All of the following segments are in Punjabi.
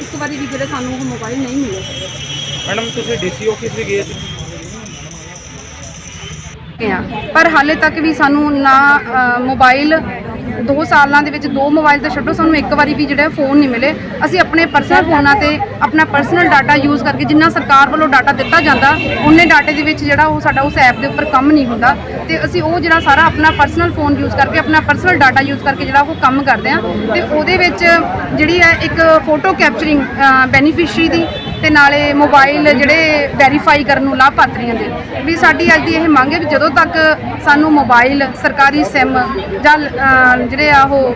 ਇੱਕ ਵਾਰੀ ਵੀ ਜਿਹੜਾ ਸਾਨੂੰ ਉਹ ਮੋਬਾਈਲ ਨਹੀਂ ਮਿਲਿਆ। ਮੈਡਮ ਤੁਸੀਂ ਡੀਸੀ ਆਫਿਸ ਵੀ ਗਏ ਪਰ ਹਾਲੇ ਤੱਕ ਵੀ ਸਾਨੂੰ ਨਾ ਅ, ਮੋਬਾਈਲ 2 ਸਾਲਾਂ ਦੇ ਵਿੱਚ ਦੋ ਮੋਬਾਈਲ ਤਾਂ ਛੱਡੋ, ਸਾਨੂੰ ਇੱਕ ਵਾਰੀ ਵੀ ਜਿਹੜਾ ਫੋਨ ਨਹੀਂ ਮਿਲੇ। ਅਸੀਂ ਆਪਣੇ ਪਰਸਨਲ ਫੋਨਾਂ ਤੇ ਆਪਣਾ ਪਰਸਨਲ ਡਾਟਾ ਯੂਜ਼ ਕਰਕੇ ਜਿੰਨਾ ਸਰਕਾਰ ਵੱਲੋਂ ਡਾਟਾ ਦਿੱਤਾ ਜਾਂਦਾ, ਉਹਨੇ ਡਾਟੇ ਦੇ ਵਿੱਚ ਜਿਹੜਾ ਉਹ ਸਾਡਾ ਉਸ ਐਪ ਦੇ ਉੱਪਰ ਕੰਮ ਨਹੀਂ ਹੁੰਦਾ। ਤੇ ਅਸੀਂ ਉਹ ਜਿਹੜਾ ਸਾਰਾ ਆਪਣਾ ਪਰਸਨਲ ਫੋਨ ਯੂਜ਼ ਕਰਕੇ, ਆਪਣਾ ਪਰਸਨਲ ਡਾਟਾ ਯੂਜ਼ ਕਰਕੇ ਜਿਹੜਾ ਉਹ ਕੰਮ ਕਰਦੇ ਆ। ਤੇ ਉਹਦੇ ਵਿੱਚ ਜਿਹੜੀ ਹੈ ਇੱਕ ਫੋਟੋ ਕੈਪਚਰਿੰਗ ਬੈਨੀਫੀਸ਼ਰੀ ਦੀ ਤੇ ਨਾਲੇ ਮੋਬਾਈਲ ਜਿਹੜੇ ਵੈਰੀਫਾਈ ਕਰਨ ਨੂੰ ਲਾਭਪਾਤਰੀਆਂ ਦੇ, ਵੀ ਸਾਡੀ ਅੱਜ ਦੀ ਇਹ ਮੰਗ ਹੈ ਵੀ ਜਦੋਂ ਤੱਕ ਸਾਨੂੰ ਮੋਬਾਈਲ ਸਰਕਾਰੀ ਸਿਮ ਜਾਂ ਜਿਹੜੇ ਆ ਉਹ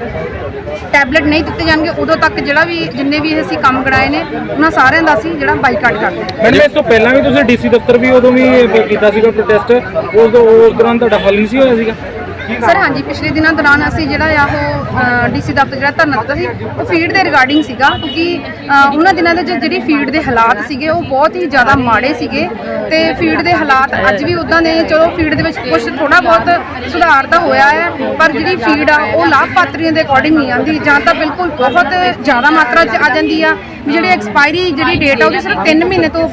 ਟੈਬਲੇਟ ਨਹੀਂ ਦਿੱਤੇ ਜਾਣਗੇ, ਉਦੋਂ ਤੱਕ ਜਿਹੜਾ ਵੀ ਜਿੰਨੇ ਵੀ ਇਹ ਅਸੀਂ ਕੰਮ ਕਰਾਏ ਨੇ, ਉਹਨਾਂ ਸਾਰਿਆਂ ਦਾ ਅਸੀਂ ਜਿਹੜਾ ਬਾਈਕਾਟ ਕਰਦੇ ਹਾਂ। ਮੈਡਮ ਇਸ ਤੋਂ ਪਹਿਲਾਂ ਵੀ ਤੁਸੀਂ ਡੀਸੀ ਦਫ਼ਤਰ ਵੀ ਉਦੋਂ ਵੀ ਕੀਤਾ ਸੀਗਾ ਪ੍ਰੋਟੈਸਟ ਉਸ ਤੋਂ, ਉਸ ਦੌਰਾਨ ਤੁਹਾਡਾ ਹੱਲ ਨਹੀਂ ਸੀ ਹੋਇਆ ਸੀਗਾ? ਸਰ ਹਾਂਜੀ ਪਿਛਲੇ ਦਿਨਾਂ ਦੌਰਾਨ ਅਸੀਂ ਜਿਹੜਾ ਆ ਉਹ ਡੀਸੀ ਦਫ਼ਤਰ ਜਿਹੜਾ ਧਰਨਾ ਦਿੱਤਾ ਸੀ ਉਹ ਫੀਡ ਦੇ ਰਿਗਾਰਡਿੰਗ ਸੀਗਾ ਕਿਉਂਕਿ ਉਹਨਾਂ ਦਿਨਾਂ ਦੇ ਜਿਹੜੀ ਫੀਡ ਦੇ ਹਾਲਾਤ ਸੀਗੇ ਉਹ ਬਹੁਤ ਹੀ ਜ਼ਿਆਦਾ ਮਾੜੇ ਸੀਗੇ ਤੇ ਫੀਡ ਦੇ ਹਾਲਾਤ ਅੱਜ ਵੀ ਉਦਾਂ ਦੇ ਚਲੋ ਫੀਡ ਦੇ ਵਿੱਚ ਕੁਝ ਥੋੜਾ ਬਹੁਤ ਸੁਧਾਰ ਤਾਂ ਹੋਇਆ ਹੈ ਪਰ ਜਿਹੜੀ ਫੀਡ ਆ ਉਹ ਲਾਭਪਾਤਰੀਆਂ ਦੇ ਅਕੋਰਡਿੰਗ ਨਹੀਂ ਆਉਂਦੀ ਜਾਂ ਤਾਂ ਬਿਲਕੁਲ ਬਹੁਤ ਜ਼ਿਆਦਾ ਮਾਤਰਾ 'ਚ ਆ ਜਾਂਦੀ ਆ ਜਿਹੜੀ ਐਕਸਪਾਇਰੀ ਜਿਹੜੀ ਡੇਟ ਆ ਉਹਦੀ ਸਿਰਫ 3 ਮਹੀਨੇ ਤੋਂ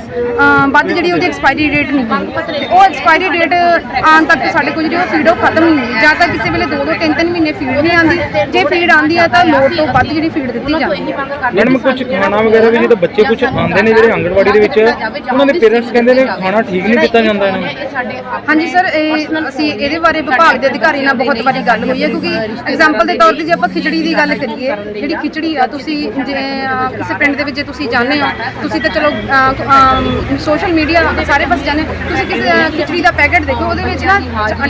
ਵੱਧ ਜਿਹੜੀ ਉਹਦੀ ਐਕਸਪਾਇਰੀ ਡੇਟ ਨਹੀਂ ਉਹ ਐਕਸਪਾਇਰੀ ਡੇਟ ਆਉਣ ਤੱਕ ਸਾਡੇ ਕੋਲ ਜਿਹੜੀ ਉਹ ਫੀਡ ਉਹ ਖਤਮ ਨਹੀਂ ਹੁੰਦੀ ਜਾਂ ਤਾਂ ਕਿਸੇ ਵੇਲੇ 2-2 3-3 ਮਹੀਨੇ ਫੀਡ ਨਹੀਂ ਆਉਂਦੀ। ਜੇ ਫੀਡ ਆਉਂਦੀ ਆ ਤਾਂ ਲੋੜ ਤੋਂ ਵੱਧ ਜਿਹੜੀ ਫੀਡ ਦਿੱਤੀ ਜਾਂਦੀ ਹੈ ਮੈਡਮ ਕੁਝ ਖਾਣਾ ਵਗੈਰਾ ਵੀ ਜਦੋਂ ਬੱਚੇ ਕੁਝ ਖਾਂਦੇ ਨੇ ਜਿਹੜੇ ਆਂਗਣਵਾੜੀ ਦੇ ਵਿੱਚ ਉਹਨਾਂ ਦੇ ਪੇਰੈਂਟਸ ਕਹਿੰਦੇ ਨੇ ਖਾਣਾ ਠੀਕ ਨਹੀਂ ਦਿੱਤਾ ਜਾਂਦਾ ਇਹਨਾਂ ਨੂੰ। ਹਾਂਜੀ ਸਰ ਇਹ ਅਸੀਂ ਇਹਦੇ ਬਾਰੇ ਵਿਭਾਗ ਦੇ ਅਧਿਕਾਰੀ ਨਾਲ ਬਹੁਤ ਵਾਰੀ ਗੱਲ ਹੋਈ ਹੈ ਕਿਉਂਕਿ ਐਗਜ਼ਾਮਪਲ ਦੇ ਤੌਰ ਤੇ ਜੇ ਆਪਾਂ ਖਿਚੜੀ ਦੀ ਗੱਲ ਕਰੀਏ ਜਿਹੜੀ ਖਿਚੜੀ ਆ ਤੁਸੀਂ ਜੇ ਕਿਸੇ ਪਿੰਡ ਦੇ ਵਿੱਚ ਜੇ ਤੁਸੀਂ ਜਾਂਦੇ ਹੋ ਤੁਸੀਂ ਤਾਂ ਚਲੋ ਸੋਸ਼ਲ ਮੀਡੀਆ ਸਾਰੇ ਪਾਸੇ ਜਾਂਦੇ ਤੁਸੀਂ ਕਿਸੇ ਖਿਚੜੀ ਦਾ ਪੈਕੇਟ ਦੇਖੋ ਉਹਦੇ ਵਿੱਚ ਨਾ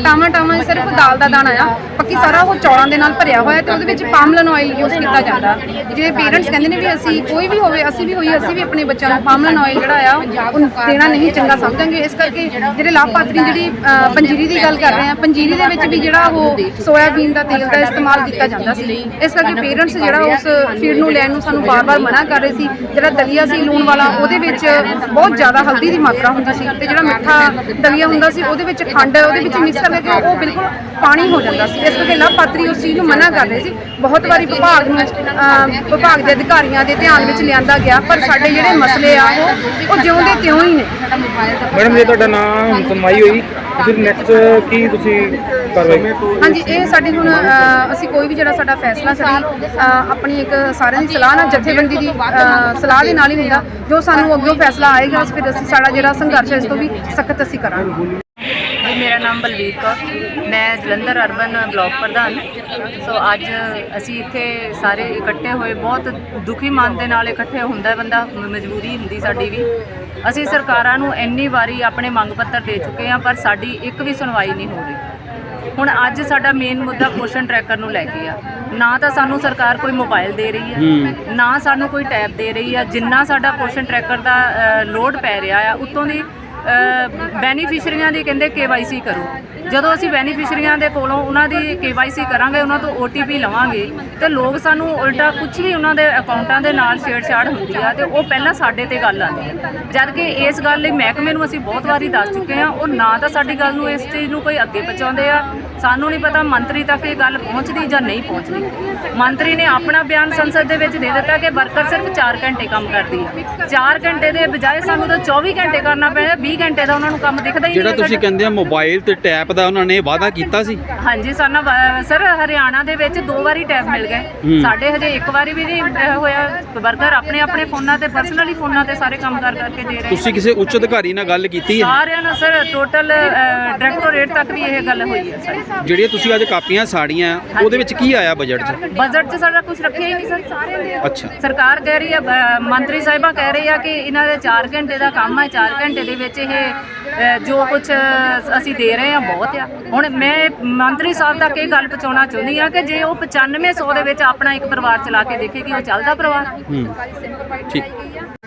ਟਾਵਾਂ ਟਾਵਾਂ ਸਿਰਫ ਦਾਲ ਦਾ ਦਾਣਾ ਆ, ਬਾਕੀ ਸਾਰਾ ਉਹ ਚੌਲਾਂ ਦੇ ਨਾਲ ਭਰਿਆ ਹੋਇਆ ਤੇ ਉਹਦੇ ਵਿੱਚ ਪਾਮਲਨ ਆਇਲ ਯੂਜ਼ ਕੀਤਾ ਜਾਂਦਾ। ਜਿਹੜੇ ਪੇਰੈਂਟਸ ਕਹਿੰਦੇ ਨੇ ਵੀ ਅਸੀਂ ਕੋਈ ਵੀ ਹੋਵੇ, ਅਸੀਂ ਵੀ ਹੋਈ, ਅਸੀਂ ਵੀ ਆਪਣੇ ਬੱਚਿਆਂ ਨੂੰ ਪਾਮਲਨ ਆਇਲ ਜਿਹੜਾ ਆ, ਉਹ ਦੇਣਾ ਨਹੀਂ ਚੰਗਾ ਸਮਝਾਂਗੇ ਇਸ ਕਰਕੇ ਜਿਹੜੇ ਲਾਭਪਾਤਰੀ ਜਿਹੜੀ ਪੰਜੀਰੀ ਦੀ ਗੱਲ ਕਰ ਰਹੇ ਆ, ਪੰਜੀਰੀ ਦੇ ਵਿੱਚ ਵੀ ਜਿਹੜਾ ਉਹ ਸੋਇਆਬੀਨ ਦਾ ਤੇਲ ਦਾ ਇਸਤੇਮਾਲ ਕੀਤਾ ਜਾਂਦਾ ਸੀ। ਇਸ ਕਰਕੇ ਪੇਰੈਂਟਸ ਜਿਹੜਾ ਉਸ ਫੀਡ ਨੂੰ ਲੈਣ ਨੂੰ ਸਾਨੂੰ ਬਾਰ-ਬਾਰ ਮਨਾ ਕਰ ਰਹੇ ਸੀ। ਜਿਹੜਾ ਦਲੀਆ ਸੀ ਲੂਣ ਵਾਲਾ, ਉਹਦੇ ਵਿੱਚ ਬਹੁਤ ਜ਼ਿਆਦਾ ਹਲਦੀ ਦੀ ਮਾਤਰਾ ਹੁੰਦੀ ਸੀ ਤੇ ਜਿਹੜਾ ਮਿੱਠਾ ਦਲੀਆ ਹੁੰਦਾ ਸੀ, ਉਹਦੇ ਵਿੱਚ ਖੰਡ, ਉਹਦੇ ਵਿੱਚ ਮਿਕਸ ਕਰਕੇ ਉਹ ਬਿਲਕੁਲ ਪਾਣੀ ਹੋ ਜਾਂਦਾ ਸੀ। ਇਸ ਕਰਕੇ ਲਾਭਪਾਤਰੀ ਉਸ ਚੀਜ਼ ਨੂੰ ਮਨਾ ਕਰ ਰਹੇ ਸੀ। ਬਹੁਤ ਵਾਰੀ ਵਿਭਾਗ ਨੂੰ ਅਹ, ਵਿਭਾਗ ਦੇ ਅਧਿਕਾਰੀਆਂ ਦੇ ਧਿਆਨ ਵਿੱਚ ਲਿਆਂਦਾ ਗਿਆ ਪਰ ਸਾਡੇ ਜਿਹੜੇ ਮਸਲੇ ਆ ਉਹ ਉਹ ਜਿਉਂ ਦੇ ਤਿਉਂ ਹੀ ਨੇ। ਮੈਡਮ ਜੇ ਤੁਹਾਡਾ ਨਾਮ ਸੁਣਵਾਈ ਹੋਈ ਫਿਰ ਨੈਕਸਟ ਕੀ ਤੁਸੀਂ ਕਾਰਵਾਈ? ਹਾਂਜੀ ਇਹ ਸਾਡੀ ਹੁਣ ਅ, ਅਸੀਂ ਕੋਈ ਵੀ ਜਿਹੜਾ ਸਾਡਾ ਫੈਸਲਾ ਸਾਡੀ ਅ, ਆਪਣੀ ਇੱਕ ਸਾਰਿਆਂ ਦੀ ਸਲਾਹ ਨਾਲ ਜਥੇਬੰਦੀ ਦੀ ਅ, ਸਲਾਹ ਦੇ ਨਾਲ ਹੀ ਹੁੰਦਾ। ਜੋ ਸਾਨੂੰ ਅੱਗੇ ਫੈਸਲਾ ਆਏਗਾ ਫਿਰ ਅਸੀਂ ਸਾਡਾ ਜਿਹੜਾ ਸੰਘਰਸ਼ ਹੈ ਇਸ ਤੋਂ ਵੀ ਸਖਤ ਅਸੀਂ ਕਰਾਂਗੇ। ਮੇਰਾ ਨਾਮ ਬਲਵੀਰ ਕੌਰ। ਮੈਂ ਜਲੰਧਰ ਅਰਬਨ ਬਲਾਕ ਪ੍ਰਧਾਨ। ਸੋ ਅੱਜ ਅਸੀਂ ਇੱਥੇ ਸਾਰੇ ਇਕੱਠੇ ਹੋਏ। ਬਹੁਤ ਦੁਖੀ ਮਨ ਦੇ ਨਾਲ ਇਕੱਠੇ ਹੁੰਦਾ ਬੰਦਾ ਮਜਬੂਰੀ ਹੁੰਦੀ ਸਾਡੀ ਵੀ। ਅਸੀਂ ਸਰਕਾਰਾਂ ਨੂੰ ਇੰਨੀ ਵਾਰੀ ਆਪਣੇ ਮੰਗ ਪੱਤਰ ਦੇ ਚੁੱਕੇ ਹਾਂ ਪਰ ਸਾਡੀ ਇੱਕ ਵੀ ਸੁਣਵਾਈ ਨਹੀਂ ਹੋ ਰਹੀ। ਹੁਣ ਅੱਜ ਸਾਡਾ ਮੇਨ ਮੁੱਦਾ ਪੋਸ਼ਨ ਟਰੈਕਰ ਨੂੰ ਲੈ ਕੇ ਆ। ਨਾ ਤਾਂ ਸਾਨੂੰ ਸਰਕਾਰ ਕੋਈ ਮੋਬਾਈਲ ਦੇ ਰਹੀ ਹੈ ਨਾ ਸਾਨੂੰ ਕੋਈ ਟੈਬ ਦੇ ਰਹੀ ਆ ਜਿੰਨਾ ਸਾਡਾ ਪੋਸ਼ਨ ਟਰੈਕਰ ਦਾ ਲੋਡ ਪੈ ਰਿਹਾ ਆ ਉਤੋਂ ਦੀ ਬੈਨੀਫੀਸ਼ਰੀਆਂ ਦੀ ਕਹਿੰਦੇ KYC ਕਰੋ। ਜਦੋਂ ਅਸੀਂ ਬੈਨੀਫੀਸ਼ਰੀਆਂ ਦੇ ਕੋਲੋਂ ਉਹਨਾਂ ਦੀ KYC ਕਰਾਂਗੇ ਉਹਨਾਂ ਤੋਂ OTP ਲਵਾਂਗੇ ਤੇ ਲੋਕ ਸਾਨੂੰ ਉਲਟਾ ਕੁਝ ਵੀ ਉਹਨਾਂ ਦੇ ਅਕਾਊਂਟਾਂ ਦੇ ਨਾਲ ਛੇੜਛਾੜ ਹੁੰਦੀ ਆ ਤੇ ਉਹ ਪਹਿਲਾਂ ਸਾਡੇ ਤੇ ਗੱਲ ਆਉਂਦੀ ਹੈ ਜਦ ਕਿ ਇਸ ਗੱਲ ਲਈ ਮਹਿਕਮੇ ਨੂੰ ਅਸੀਂ ਬਹੁਤ ਵਾਰੀ ਦੱਸ ਚੁੱਕੇ ਹਾਂ ਉਹ ਨਾ ਤਾਂ ਸਾਡੀ ਗੱਲ ਨੂੰ ਇਸ ਚੀਜ਼ ਨੂੰ ਕੋਈ ਅੱਗੇ ਪਹੁੰਚਾਉਂਦੇ ਆ। ਸਾਨੂੰ ਨਹੀਂ ਪਤਾ ਮੰਤਰੀ ਤੱਕ ਇਹ ਗੱਲ ਪਹੁੰਚਦੀ ਜਾਂ ਨਹੀਂ ਪਹੁੰਚਦੀ। ਮੰਤਰੀ ਨੇ ਆਪਣਾ ਬਿਆਨ ਸੰਸਦ ਦੇ ਵਿੱਚ ਦੇ ਦਿੱਤਾ ਕਿ ਵਰਕਰ ਸਿਰਫ 4 ਘੰਟੇ ਕੰਮ ਕਰਦੀ ਹੈ 4 ਘੰਟੇ ਦੇ ਬਜਾਏ ਸਾਨੂੰ ਤਾਂ 24 ਘੰਟੇ ਕਰਨਾ ਪੈਂਦਾ 20 ਘੰਟੇ ਦਾ ਉਹਨਾਂ ਨੂੰ ਕੰਮ ਦਿਖਦਾ ਹੀ ਨਹੀਂ ਜਿਹੜਾ ਤੁਸੀਂ। ਕਹਿੰਦੇ ਆ ਮੋਬਾਈਲ ਤੇ ਟੈਪ ਦਾ ਉਹਨਾਂ ਨੇ ਵਾਅਦਾ ਕੀਤਾ ਸੀ? ਹਾਂਜੀ ਸਾਨੂੰ ਵਾ- ਸਰ ਹਰਿਆਣਾ ਦੇ ਵਿੱਚ ਦੋ ਵਾਰੀ ਟੈਬ ਮਿਲ ਗਏ। ਸਾਡੇ ਹਜੇ ਇੱਕ ਵਾਰੀ ਵੀ ਨਹੀਂ ਅਹ, ਹੋਇਆ। ਵਰਕਰ ਆਪਣੇ ਆਪਣੇ ਫੋਨਾਂ ਤੇ ਪਰਸਨਲੀ ਫੋਨਾਂ ਤੇ ਸਾਰੇ ਕੰਮ ਕਰ ਕਰਕੇ ਦੇ ਰਹੇ ਤੁਸੀਂ ਕਿਸੇ ਉੱਚ ਅਧਿਕਾਰੀ ਨਾਲ ਗੱਲ ਕੀਤੀ ਹੈ? ਸਾਰਿਆਂ ਨਾਲ ਸਰ ਟੋਟਲ ਡਾਇਰੈਕਟੋਰੇਟ ਤੱਕ ਵੀ ਇਹ ਗੱਲ ਹੋਈ ਹੈ ਸਾਰੀ। ਜਿਹੜੀਆਂ ਤੁਸੀਂ ਅੱਜ ਕਾਪੀਆਂ ਸਾੜੀਆਂ ਉਹਦੇ ਵਿੱਚ ਕੀ ਆਇਆ ਬਜਟ 'ਚ? ਬਜਟ 'ਚ ਸਾਡਾ ਕੁਝ ਰੱਖਿਆ ਹੀ ਨਹੀਂ ਸਰ। ਅੱਛਾ। ਸਰਕਾਰ ਕਹਿ ਰਹੀ ਹੈ ਮੰਤਰੀ ਸਾਹਿਬਾਂ ਕਹਿ ਰਹੇ ਆ ਕਿ ਇਹਨਾਂ ਦੇ 4 ਘੰਟੇ ਦਾ ਕੰਮ ਹੈ 4 ਘੰਟੇ ਦੇ ਵਿੱਚ ਇਹ ਜੋ ਕੁਝ ਅਸੀਂ ਦੇ ਰਹੇ ਹਾਂ, ਬਹੁਤ ਆ। ਹੁਣ ਮੈਂ ਮੰਤਰੀ ਸਾਹਿਬ ਤੱਕ ਇਹ ਗੱਲ ਪਹੁੰਚਾਉਣਾ ਚਾਹੁੰਦੀ ਆ ਕਿ ਜੇ ਉਹ 9500 ਦੇ ਵਿੱਚ ਆਪਣਾ ਇੱਕ ਪਰਿਵਾਰ ਚਲਾ ਕੇ ਦੇਖੇਗੀ ਉਹ ਚੱਲਦਾ ਪਰਿਵਾਰ। ਠੀਕ।